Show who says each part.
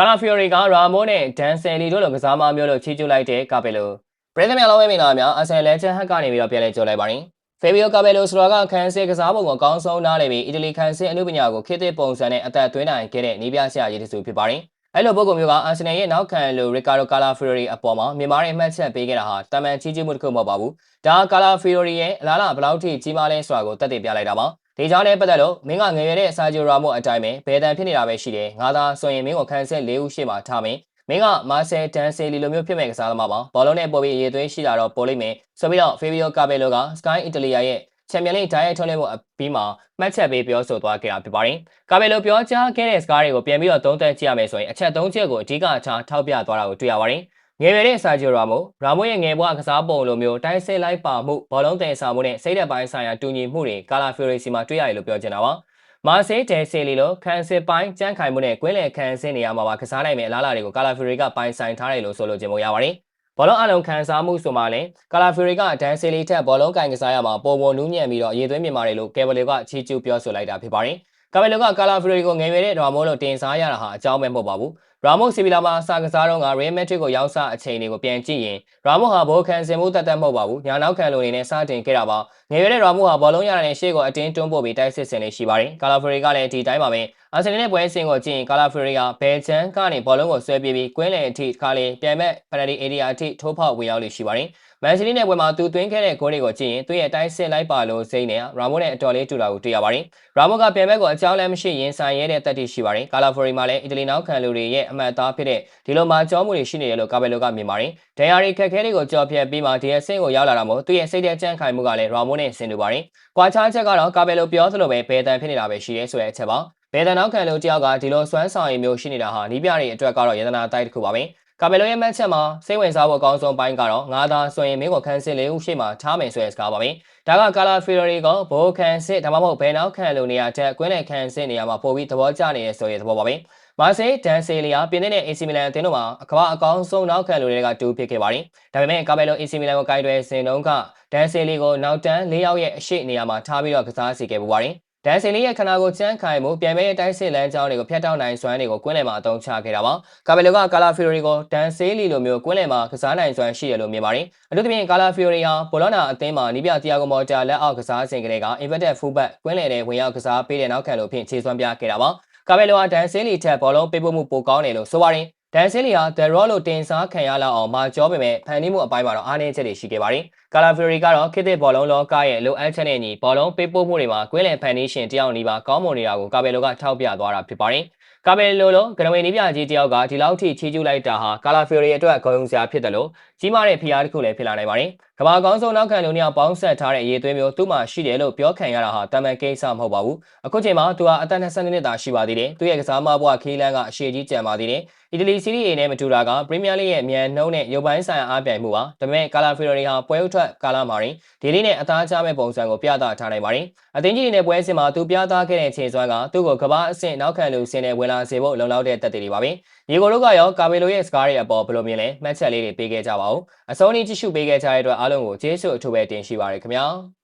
Speaker 1: ကာလာဖီယိုရီကရာမိုနဲ့ဒန်ဆယ်လီတို့လိုကစားမမျိုးလို့ချီးကျူးလိုက်တဲ့ကာပယ်လိုပရိသတ်များလုံးဝမင်္ဂလာများအာဆင်လက်ချန်ဟက်ကနေပြီးတော့ပြန်လည်ကြိုလိုက်ပါရင်ဖေဘီယိုကာပယ်လိုဆိုတာကခန်းစစ်ကစားပုံကိုအကောင်းဆုံးနားလည်ပြီးအီတလီခန်းစစ်အမှုပညာကိုခေတ်သစ်ပုံစံနဲ့အသက်သွင်းနိုင်ခဲ့တဲ့နီးပြဆရာကြီးတစုဖြစ်ပါတယ်အဲ့လိုပုံကမျိုးကအာဆင်နယ်ရဲ့နောက်ခံလိုရီကာဒိုကာလာဖီယိုရီအပေါ်မှာမြန်မာရဲ့အမှတ်ချက်ပေးခဲ့တာဟာတမန်ချီးကျူးမှုတစ်ခုမဟုတ်ပါဘူးဒါကာလာဖီယိုရီရဲ့အလားလားဘယ်လောက်ထိကြီးမားလဲဆိုတာကိုတက်တည်ပြလိုက်တာပါ ဒီကြောင့်လည်းပတ်သက်လို့မင်းကငယ်ရွယ်တဲ့စာဂျိုရာမိုအတိုင်းပဲဘယ်တန်ဖြစ်နေတာပဲရှိတယ်ငါသာဆိုရင်မင်းကိုခန်းဆက်၄ဦးရှိမှထားမယ်မင်းကမာဆယ်ဒန်ဆယ်လီလိုမျိုးဖြစ်မဲ့ကစားသမားပါဘောလုံးနဲ့ပေါ်ပြီးရေသွေးရှိလာတော့ပေါ်လိမ့်မယ်ဆိုပြီးတော့ဖေဘီယိုကာဘယ်လိုက Sky Italia ရဲ့ချန်ပီယံလိဓာတ်ရိုက်ထုတ်လွှင့်မှုအပြီးမှာမှတ်ချက်ပေးပြောဆိုသွားခဲ့တာဖြစ်ပါတယ်။ကာဘယ်လိုပြောကြားခဲ့တဲ့စကားတွေကိုပြန်ပြီးတော့သုံးသပ်ကြည့်ရမယ်ဆိုရင်အချက်၃ချက်ကိုအဓိကထားထောက်ပြသွားတာကိုတွေ့ရပါတယ်။ ငယ်ရွယ်တဲ့ဆာဂျီရာမိုရာမိုရဲ့ငယ်ဘဝကစားပုံလိုမျိုးတိုင်းဆဲလိုက်ပါမှုဘောလုံးတင်ဆောင်မှုနဲ့စိတ်သက်ပိုင်းဆိုင်ရာတူညီမှုတွေကာလာဖီရီစီမှာတွေ့ရတယ်လို့ပြောချင်တာပါ။မာဆေးဒဲဆီလီလိုခန်စစ်ပိုင်းကြမ်းခိုင်မှုနဲ့ကွင်းလယ်ခန်စစ်နေရာမှာပါကစားနိုင်မယ့်အလားအလာတွေကိုကာလာဖီရီကပိုင်ဆိုင်ထားတယ်လို့ဆိုလိုချင်ပုံရပါတယ်။ဘောလုံးအလုံးခံစားမှုဆိုမှလည်းကာလာဖီရီကဒန်ဆီလီထက်ဘောလုံးကင်ကစားရမှာပုံပုံနူးညံ့ပြီးတော့ရေသွင်းမြင်ပါတယ်လို့ကယ်ဘလီကချီးကျူးပြောဆိုလိုက်တာဖြစ်ပါတယ်။ကာဘယ်လိုကကာလာဖီရီကိုငယ်ရွယ်တဲ့ဒရာမိုလို့တင်စားရတာဟာအကြောင်းပဲမဟုတ်ပါဘူး။ရာမိုစီဗီလာမှာစာကစားတော့ကရီယယ်မက်ဒရစ်ကိုရောက်စားအချိန်တွေကိုပြန်ကြည့်ရင်ရာမိုဟာဘောခံစင်မှုတက်တက်မဟုတ်ပါဘူး။ညာနောက်ခံလိုအနေနဲ့စတင်ခဲ့တာပါ။ငယ်ရွယ်တဲ့ရာမိုဟာဘောလုံးရတဲ့ရှေ့ကိုအတင်းတွန်းပို့ပြီးတိုက်စစ်ဆင်လေးရှိပါတယ်။ကာလာဖီရီကလည်းဒီတိုင်းပါပဲ။အာဆင်နယ်နဲ့ပွဲစဉ်ကိုကြည့်ရင်ကာလာဖီရီကဘယ်ချန်ကနေဘောလုံးကိုဆွဲပြေးပြီးကွင်းလယ်အထိခါလေးပြန်မဲ့ပနတီအေရီယာအထိထိုးဖောက်ဝင်ရောက်လို့ရှိပါတယ်။မန်စီးတီးနဲ့ပွဲမှာသူသွင်းခဲ့တဲ့ဂိုးတွေကိုကြည့်ရင်သူ့ရဲ့တိုင်းစစ်လိုက်ပါလို့စိမ့်နေရာမိုနဲ့အတော်လေးတူတာကိုတွေ့ရပါတယ်။ရာမိုကပြန်ဘက်ကိုအကြောင်းလည်းမရှိရင်ဆိုင်ရဲတဲ့တက်တိရှိပါတယ်။ကာလာဖီရီမှာလည်းအီတလီနောက်ခံလူတွေရဲ့အမှတ်အသားဖြစ်တဲ့ဒီလိုမှာကြောမှုတွေရှိနေတယ်လို့ကာဘယ်လိုကမြင်ပါတယ်။ဒန်ယာရီခက်ခဲတွေကိုကြော်ဖြတ်ပြီးမှဒီရဲ့ဆင့်ကိုရောက်လာတာမို့သူ့ရဲ့စိတ်တဲ့ကြန့်ခိုင်မှုကလည်းရာမိုနဲ့ဆင်တူပါတယ်။ကွာခြားချက်ကတော့ကာဘယ်လိုပြောသလိုပဲဘယ်တန်ဖြစ်နေတာပဲရှိရဲဆိုတဲ့အချက်ပါ။ဘယ်တန်နောက်ခံလို့တယောက်ကဒီလိုစွမ်းဆောင်ရည်မျိုးရှိနေတာဟာနီးပြတွေအတွက်ကတော့ယန္တနာတိုက်တစ်ခုပါပဲ။ကာဘယ်လိုရဲ့မက်ချက်မှာစိတ်ဝင်စားဖို့အကောင်းဆုံးပိုင်းကတော့ငါးသားဆိုရင်မင်းကိုခန်းစစ်လေးဦးရှိမှထားမယ်ဆိုတဲ့စကားပါပဲ။ဒါကကာလာဖီရိုရီကဘိုးခန်းစစ်ဒါမှမဟုတ်ဘယ်နောက်ခံလို့နေရာတက်ကွင်းနဲ့ခန်းစစ်နေရာမှာပို့ပြီးသဘောကျနေတဲ့ဆိုတဲ့သဘောပါပဲ။ မာဆေးဒန်ဆေလီယာပြင်သစ်နဲ့ AC မီလန်အသင်းတို့မှာအကမ္ဘာအကောင်းဆုံးနောက်ခံလူတွေကတူဖြစ်ခဲ့ပါတယ်။ဒါပေမဲ့ကာဘယ်လို AC မီလန်ကိုကိုင်းတွယ်စင်တုံးကဒန်ဆေလီကိုနောက်တန်း၄ယောက်ရဲ့အရှိနေရာမှာထားပြီးတော့ကစားစီခဲ့ပူပါတယ်။ဒန်စင်လေးရဲ့ခန္ဓာကိုယ်ကျန်းခိုင်မှုပြန်မဲ့တိုင်းစစ်လမ်းကြောင်းတွေကိုဖျက်တောက်နိုင်စွမ်းတွေကိုကွင်းလယ်မှာအသုံးချခဲ့တာပါ။ကာဘယ်လိုကကာလာဖီယိုရီကိုဒန်ဆေးလီလိုမျိုးကွင်းလယ်မှာကစားနိုင်စွမ်းရှိတယ်လို့မြင်ပါတယ်။အထူးသဖြင့်ကာလာဖီယိုရီဟာပိုလောနာအသင်းမှာနီးပြတီယာဂိုမော်တာလက်အောက်ကစားစဉ်ကလေးက inverted fullback ကွင်းလယ်နဲ့ဝင်ရောက်ကစားပေးတဲ့နောက်ခံလို့ဖြင့်ခြေစွမ်းပြခဲ့တာပါ။ ကာဘယ်လိုကဒန်ဆေးလီထက်ဘောလုံးပေးပို့မှုပိုကောင်းတယ်လို့ဆိုပါတယ်။ ဒန်ဆင်းလီဟာ The Raw လို့တင်စားခံရလောက်အောင်မာကျောပေမဲ့ဖန်တီးမှုအပိုင်းမှာတော့အားနည်းချက်တွေရှိခဲ့ပါတယ်။ကာလာဖီရီကတော့ခေတ်သစ်ဘောလုံးလောကရဲ့လိုအပ်ချက်နဲ့ညီဘောလုံးပေးပို့မှုတွေမှာကွင်းလယ်ဖန်တီးရှင်တယောက်နီးပါကောင်းမွန်နေတာကိုကာဘယ်လိုကထောက်ပြသွားတာဖြစ်ပါတယ်။ကာဘယ်လိုလိုဂရဝေနီးပြကြီးတယောက်ကဒီလောက်ထိချီးကျူးလိုက်တာဟာကာလာဖီရီအတွက်ဂုဏ်ယူစရာဖြစ်တယ်လို့ကြီးမားတဲ့ဖိအားတစ်ခုလည်းဖြစ်လာနိုင်ပါတယ်။ကမ္ဘာကောင်းဆုံးနောက်ခံလူနှစ်ယောက်ပေါင်းဆက်ထားတဲ့အရေးသွေးမျိုးသူ့မှာရှိတယ်လို့ပြောခံရတာဟာတမန်ကိစ္စမဟုတ်ပါဘူး။အခုချိန်မှာသူဟာအသက်22နှစ်သာရှိပါသေးတယ်။သူ့ရဲ့ကစားမဘဝခီးလန်းကအရှိကြီးကြံပါသေးတယ်။ အီတလီစီးရီး A နဲ့မတူတာကပရီးမီးယားလိရဲ့အမြန်နှုန်းနဲ့ရုပ်ပိုင်းဆိုင်ရာအားပြိုင်မှုပါဒါပေမဲ့ကာလာဖီရိုရီဟာပွဲဥထွက်ကာလာမာရင်ဒီလေးနဲ့အသားချမဲ့ပုံစံကိုပြသထားနိုင်ပါတယ်အသင်းကြီးတွေနဲ့ပွဲစဉ်မှာသူပြသခဲ့တဲ့ခြေစွမ်းကသူ့ကိုကဘာအဆင့်နောက်ခံလူစင်နဲ့ဝင်လာစေဖို့လုံလောက်တဲ့တက်တည်တွေပါပဲဒီကိုတို့ကရောကာဘီလိုရဲ့စကားတွေအပေါ်ဘယ်လိုမြင်လဲမှတ်ချက်လေးတွေပေးခဲ့ကြပါဦးအဆုံးထိကြည့်ရှုပေးခဲ့ကြတဲ့အတွက်အားလုံးကိုကျေးဇူးအထူးပဲတင်ရှိပါရခင်ဗျာ